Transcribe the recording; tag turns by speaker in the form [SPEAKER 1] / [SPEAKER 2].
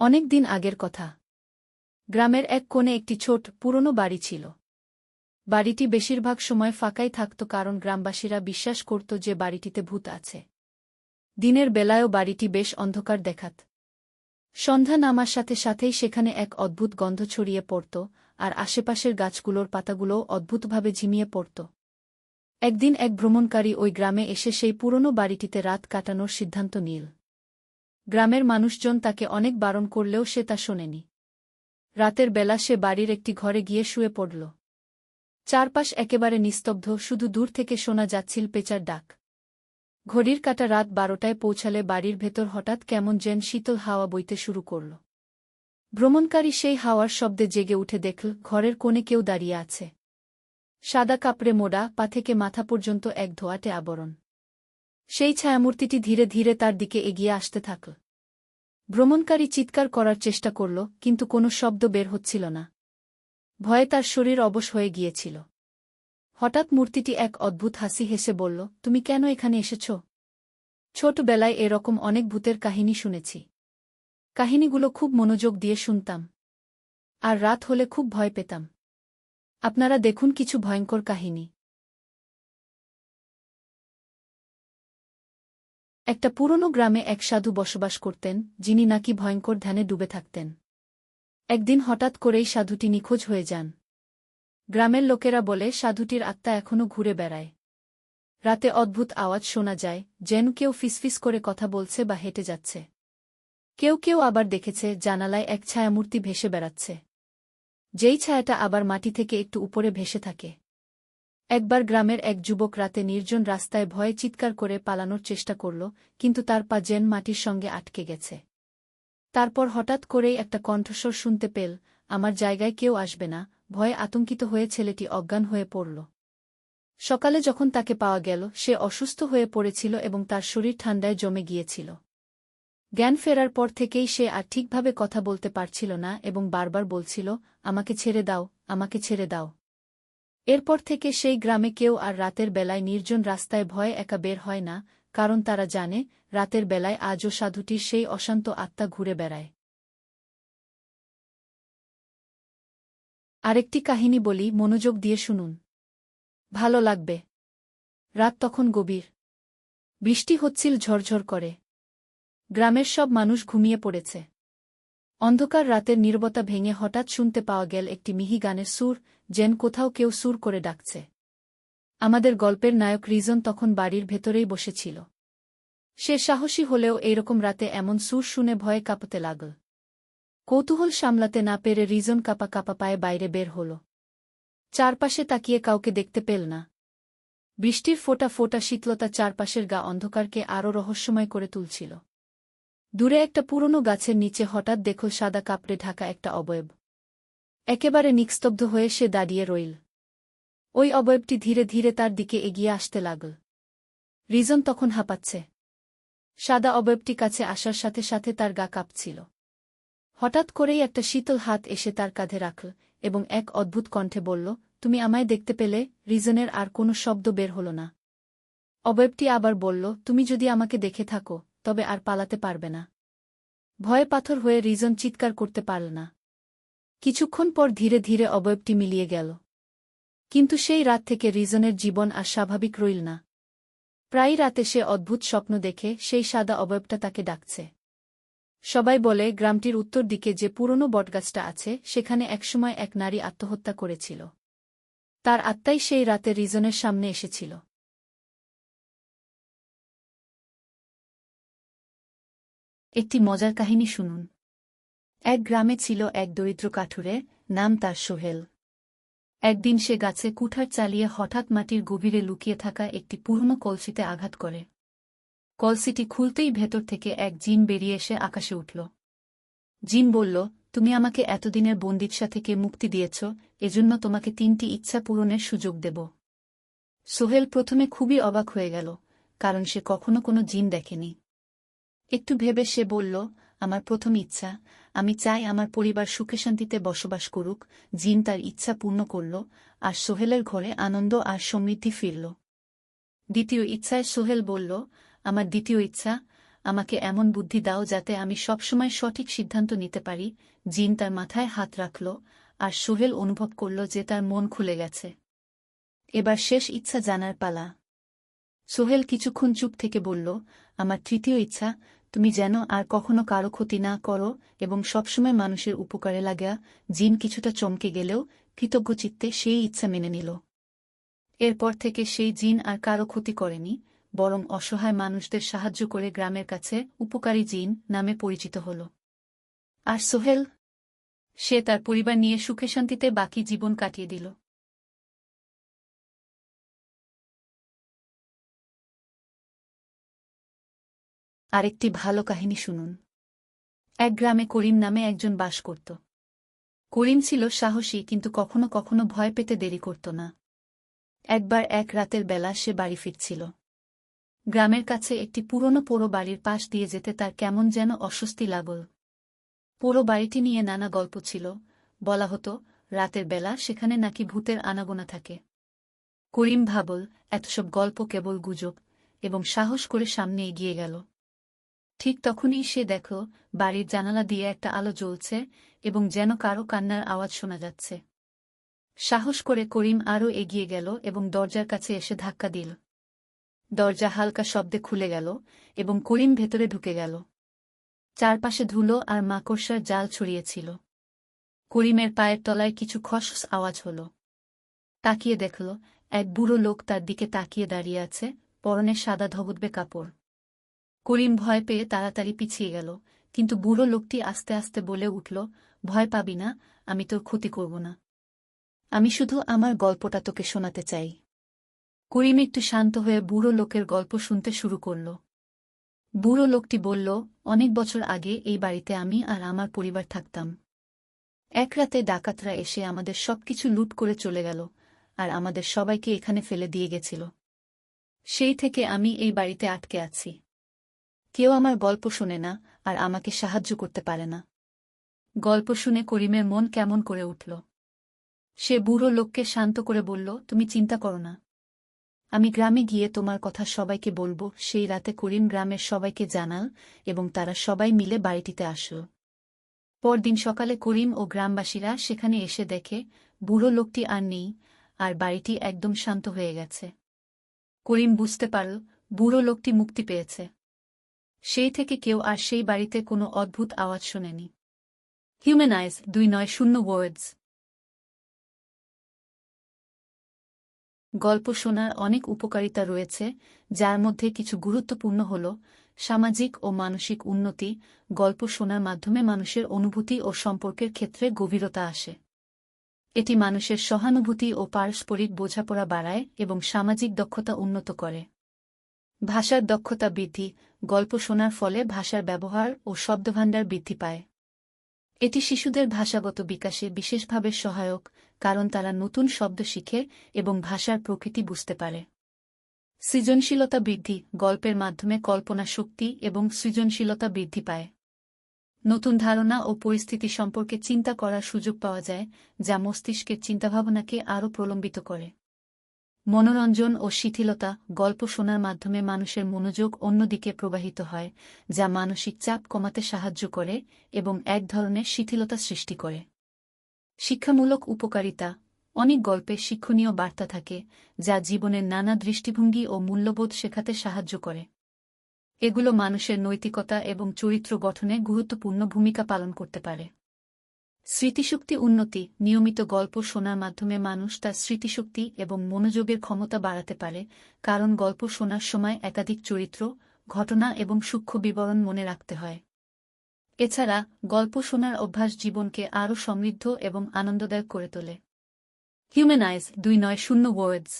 [SPEAKER 1] অনেক দিন আগের কথা। গ্রামের এক কোণে একটি ছোট, পুরনো বাড়ি ছিল। বাড়িটি বেশিরভাগ সময় ফাঁকাই থাকত কারণ গ্রামবাসীরা বিশ্বাস করত যে বাড়িটিতে ভূত আছে। দিনের বেলায়ও বাড়িটি বেশ অন্ধকার দেখাত। সন্ধ্যা নামার সাথে সাথেই সেখানে এক অদ্ভুত গন্ধ ছড়িয়ে পড়ত আর আশেপাশের গাছগুলোর পাতাগুলোও অদ্ভুতভাবে ঝিমিয়ে পড়ত। একদিন এক ভ্রমণকারী ওই গ্রামে এসে সেই পুরনো বাড়িটিতে রাত কাটানোর সিদ্ধান্ত নিল। গ্রামের মানুষজন তাকে অনেক বারণ করলেও সে তা শোনেনি। রাতের বেলা সে বাড়ির একটি ঘরে গিয়ে শুয়ে পড়ল। চারপাশ একেবারে নিস্তব্ধ, শুধু দূর থেকে শোনা যাচ্ছিল পেচার ডাক। ঘড়ির কাটা রাত বারোটায় পৌঁছালে বাড়ির ভেতর হঠাৎ কেমন যেন শীতল হাওয়া বইতে শুরু করল। ভ্রমণকারী সেই হাওয়ার শব্দে জেগে উঠে দেখল, ঘরের কোণে কেউ দাঁড়িয়ে আছে। সাদা কাপড়ে মোড়া, পা থেকে মাথা পর্যন্ত এক ধোয়াটে আবরণ। সেই ছায়ামূর্তিটি ধীরে ধীরে তার দিকে এগিয়ে আসতে থাকল ভ্রমণকারী চিৎকার করার চেষ্টা করল, কিন্তু কোনো শব্দ বের হচ্ছিল না। ভয়ে তার শরীর অবশ হয়ে গিয়েছিল। হঠাৎ মূর্তিটি এক অদ্ভুত হাসি হেসে বলল, তুমি কেন এখানে এসেছ? ছোটবেলায় এরকম অনেক ভূতের কাহিনী শুনেছি। কাহিনীগুলো খুব মনোযোগ দিয়ে শুনতাম। আর রাত হলে খুব ভয় পেতাম। আপনারা দেখুন কিছু ভয়ঙ্কর কাহিনী। একটা পুরনো গ্রামে এক সাধু বসবাস করতেন, যিনি নাকি ভয়ঙ্কর ধ্যানে ডুবে থাকতেন। একদিন হঠাৎ করেই সাধুটি নিখোঁজ হয়ে যান। গ্রামের লোকেরা বলে, সাধুটির আত্মা এখনও ঘুরে বেড়ায়। রাতে অদ্ভুত আওয়াজ শোনা যায়, যেন কেউ ফিসফিস করে কথা বলছে বা হেঁটে যাচ্ছে। কেউ কেউ আবার দেখেছে, জানালায় এক ছায়ামূর্তি ভেসে বেড়াচ্ছে। যেই ছায়াটা আবার মাটি থেকে একটু উপরে ভেসে থাকে। একবার গ্রামের এক যুবক রাতে নির্জন রাস্তায় ভয়ে চিৎকার করে পালানোর চেষ্টা করল, কিন্তু তার পা জেন মাটির সঙ্গে আটকে গেছে। তারপর হঠাৎ করেই একটা কণ্ঠস্বর শুনতে পেল, আমার জায়গায় কেউ আসবে না ভয়ে আতঙ্কিত হয়ে ছেলেটি অজ্ঞান হয়ে পড়ল। সকালে যখন তাকে পাওয়া গেল, সে অসুস্থ হয়ে পড়েছিল এবং তার শরীর ঠান্ডায় জমে গিয়েছিল। জ্ঞান ফেরার পর থেকেই সে আর ঠিকভাবে কথা বলতে পারছিল না এবং বারবার বলছিল, আমাকে ছেড়ে দাও, আমাকে ছেড়ে দাও। এরপর থেকে সেই গ্রামে কেউ আর রাতের বেলায় নির্জন রাস্তায় ভয়ে একা বের হয় না, কারণ তারা জানে, রাতের বেলায় আজও সাধুটির সেই অশান্ত আত্মা ঘুরে বেড়ায়। আরেকটি কাহিনী বলি, মনোযোগ দিয়ে শুনুন। ভালো লাগবে। রাত তখন গভীর। বৃষ্টি হচ্ছিল ঝরঝর করে। গ্রামের সব মানুষ ঘুমিয়ে পড়েছে। অন্ধকার রাতের নীরবতা ভেঙে হঠাৎ শুনতে পাওয়া গেল একটি মিহি গানের সুর, যেন কোথাও কেউ সুর করে ডাকছে। আমাদের গল্পের নায়ক রিজন তখন বাড়ির ভেতরেই বসেছিল। সে সাহসী হলেও এইরকম রাতে এমন সুর শুনে ভয়ে কাঁপতে লাগল। কৌতূহল সামলাতে না পেরে রিজন কাপা কাপা পায়ে বাইরে বের হল। চারপাশে তাকিয়ে কাউকে দেখতে পেল না। বৃষ্টির ফোটা ফোটা শীতলতা চারপাশের গা অন্ধকারকে আরও রহস্যময় করে তুলছিল। দূরে একটা পুরনো গাছের নিচে হঠাৎ দেখো সাদা কাপড়ে ঢাকা একটা অবয়ব। একেবারে নিস্তব্ধ হয়ে সে দাঁড়িয়ে রইল। ওই অবয়বটি ধীরে ধীরে তার দিকে এগিয়ে আসতে লাগল। রিজন তখন হাঁপাচ্ছে। সাদা অবয়বটি কাছে আসার সাথে সাথে তার গা কাঁপছিল। হঠাৎ করেই একটা শীতল হাত এসে তার কাঁধে রাখল এবং এক অদ্ভুত কণ্ঠে বলল, তুমি আমায় দেখতে পেলে, রিজনের আর কোনো শব্দ বের হল না। অবয়বটি আবার বলল, তুমি যদি আমাকে দেখে থাকো তবে আর পালাতে পারবে না। ভয়ে পাথর হয়ে রিজন চিৎকার করতে পারল না। কিছুক্ষণ পর ধীরে ধীরে অবয়বটি মিলিয়ে গেল। কিন্তু সেই রাত থেকে রিজনের জীবন আর স্বাভাবিক রইল না। প্রায় রাতে সে অদ্ভুত স্বপ্ন দেখে সেই সাদা অবয়বটা তাকে ডাকছে। সবাই বলে, গ্রামটির উত্তর দিকে যে পুরনো বটগাছটা আছে, সেখানে একসময় এক নারী আত্মহত্যা করেছিল। তার আত্মাই সেই রাতে রিজনের সামনে এসেছিল। একটি মজার কাহিনী শুনুন। এক গ্রামে ছিল এক দরিদ্র কাঠুরে, নাম তার সোহেল। একদিন সে গাছে কুঠার চালিয়ে হঠাৎ মাটির গভীরে লুকিয়ে থাকা একটি পুরনো কলসিতে আঘাত করে। কলসিটি খুলতেই ভেতর থেকে এক জিন বেরিয়ে এসে আকাশে উঠল। জিন বলল, তুমি আমাকে এতদিনের বন্দিৎসা থেকে মুক্তি দিয়েছ? এজন্য তোমাকে তিনটি ইচ্ছা পূরণের সুযোগ দেব। সোহেল প্রথমে খুবই অবাক হয়ে গেল, কারণ সে কখনো কোনো জিন দেখেনি। একটু ভেবে সে বলল, আমার প্রথম ইচ্ছা। আমি চাই আমার পরিবার সুখে শান্তিতে বসবাস করুক। জিন তার ইচ্ছা পূর্ণ করল, আর সোহেলের ঘরে আনন্দ আর সমৃদ্ধি ফিরল। দ্বিতীয় ইচ্ছায় সোহেল বলল, আমার দ্বিতীয় ইচ্ছা, আমাকে এমন বুদ্ধি দাও যাতে আমি সবসময় সঠিক সিদ্ধান্ত নিতে পারি। জিন তার মাথায় হাত রাখল, আর সোহেল অনুভব করল যে তার মন খুলে গেছে। এবার শেষ ইচ্ছা জানার পালা। সোহেল কিছুক্ষণ চুপ থেকে বলল, আমার তৃতীয় ইচ্ছা, তুমি যেন আর কখনো কারও ক্ষতি না করো এবং সবসময় মানুষের উপকারে লাগা জিন কিছুটা চমকে গেলেও কৃতজ্ঞ চিত্তে সেই ইচ্ছা মেনে নিল। এরপর থেকে সেই জিন আর কারও ক্ষতি করেনি, বরং অসহায় মানুষদের সাহায্য করে গ্রামের কাছে উপকারী জিন নামে পরিচিত হল। আর সোহেল, সে তার পরিবার নিয়ে সুখে শান্তিতে বাকি জীবন কাটিয়ে দিল। আরেকটি ভালো কাহিনী শুনুন। এক গ্রামে করিম নামে একজন বাস করত। করিম ছিল সাহসী কিন্তু কখনো কখনো ভয় পেতে দেরি করত না। একবার এক রাতের বেলা সে বাড়ি ফিরছিল। গ্রামের কাছে একটি পুরনো পোড়ো বাড়ির পাশ দিয়ে যেতে তার কেমন যেন অস্বস্তি লাগল। পোড়ো বাড়িটি নিয়ে নানা গল্প ছিল। বলা হতো, রাতের বেলা সেখানে নাকি ভূতের আনাগোনা থাকে। করিম ভাবল, এতসব গল্প কেবল গুজব এবং সাহস করে সামনে এগিয়ে গেল। ঠিক তখনই সে দেখল বাড়ির জানালা দিয়ে একটা আলো জ্বলছে এবং যেন কারও কান্নার আওয়াজ শোনা যাচ্ছে। সাহস করে করিম আরও এগিয়ে গেল এবং দরজার কাছে এসে ধাক্কা দিল। দরজা হালকা শব্দে খুলে গেল এবং করিম ভেতরে ঢুকে গেল। চারপাশে ধুলো আর মাকড়সার জাল ছড়িয়েছিল। করিমের পায়ের তলায় কিছু খসস আওয়াজ হল। তাকিয়ে দেখল, এক বুড়ো লোক তার দিকে তাকিয়ে দাঁড়িয়ে আছে, পরনে সাদা ধবুদবে কাপড়। করিম ভয় পেয়ে তাড়াতাড়ি পিছিয়ে গেল, কিন্তু বুড়ো লোকটি আস্তে আস্তে বলে উঠল, ভয় পাবি না, আমি তোর ক্ষতি করব না। আমি শুধু আমার গল্পটা তোকে শোনাতে চাই। করিম একটু শান্ত হয়ে বুড়ো লোকের গল্প শুনতে শুরু করল। বুড়ো লোকটি বলল, অনেক বছর আগে এই বাড়িতে আমি আর আমার পরিবার থাকতাম। এক রাতে ডাকাতরা এসে আমাদের সবকিছু লুট করে চলে গেল আর আমাদের সবাইকে এখানে ফেলে দিয়ে গেছিল। সেই থেকে আমি এই বাড়িতে আটকে আছি। কেউ আমার গল্প শোনে না আর আমাকে সাহায্য করতে পারে না। গল্প শুনে করিমের মন কেমন করে উঠল। সে বুড়ো লোককে শান্ত করে বলল, তুমি চিন্তা করো না। আমি গ্রামে গিয়ে তোমার কথা সবাইকে বলব। সেই রাতে করিম গ্রামের সবাইকে জানাল এবং তারা সবাই মিলে বাড়িটিতে আসল। পরদিন সকালে করিম ও গ্রামবাসীরা সেখানে এসে দেখে, বুড়ো লোকটি আর নেই আর বাড়িটি একদম শান্ত হয়ে গেছে। করিম বুঝতে পারল, বুড়ো লোকটি মুক্তি পেয়েছে। সেই থেকে কেউ আর সেই বাড়িতে কোনো অদ্ভুত আওয়াজ শোনেনি। হিউম্যানাইজ দুই নয় শূন্য ওয়ার্ডস গল্প শোনার অনেক উপকারিতা রয়েছে, যার মধ্যে কিছু গুরুত্বপূর্ণ হল সামাজিক ও মানসিক উন্নতি, গল্প শোনার মাধ্যমে মানুষের অনুভূতি ও সম্পর্কের ক্ষেত্রে গভীরতা আসে। এটি মানুষের সহানুভূতি ও পারস্পরিক বোঝাপড়া বাড়ায় এবং সামাজিক দক্ষতা উন্নত করে। ভাষার দক্ষতা বৃদ্ধি, গল্প শোনার ফলে ভাষার ব্যবহার ও শব্দভাণ্ডার বৃদ্ধি পায়। এটি শিশুদের ভাষাগত বিকাশে বিশেষভাবে সহায়ক, কারণ তারা নতুন শব্দ শিখে এবং ভাষার প্রকৃতি বুঝতে পারে। সৃজনশীলতা বৃদ্ধি, গল্পের মাধ্যমে কল্পনা শক্তি এবং সৃজনশীলতা বৃদ্ধি পায়। নতুন ধারণা ও পরিস্থিতি সম্পর্কে চিন্তা করার সুযোগ পাওয়া যায়, যা মস্তিষ্কের চিন্তাভাবনাকে আরও প্রলম্বিত করে। মনোরঞ্জন ও শিথিলতা গল্প শোনার মাধ্যমে মানুষের মনোযোগ অন্যদিকে প্রবাহিত হয়, যা মানসিক চাপ কমাতে সাহায্য করে এবং এক ধরনের শিথিলতা সৃষ্টি করে। শিক্ষামূলক উপকারিতা অনেক গল্পে শিক্ষণীয় বার্তা থাকে, যা জীবনের নানা দৃষ্টিভঙ্গি ও মূল্যবোধ শেখাতে সাহায্য করে। এগুলো মানুষের নৈতিকতা এবং চরিত্র গঠনে গুরুত্বপূর্ণ ভূমিকা পালন করতে পারে। স্মৃতিশক্তি উন্নতি, নিয়মিত গল্প শোনার মাধ্যমে মানুষ তার স্মৃতিশক্তি এবং মনোযোগের ক্ষমতা বাড়াতে পারে, কারণ গল্প শোনার সময় একাধিক চরিত্র, ঘটনা এবং সূক্ষ্ম বিবরণ মনে রাখতে হয়। এছাড়া, গল্প শোনার অভ্যাস জীবনকে আরও সমৃদ্ধ এবং আনন্দদায়ক করে তোলে। হিউম্যানাইজ দুই নয় শূন্য ওয়ার্ডস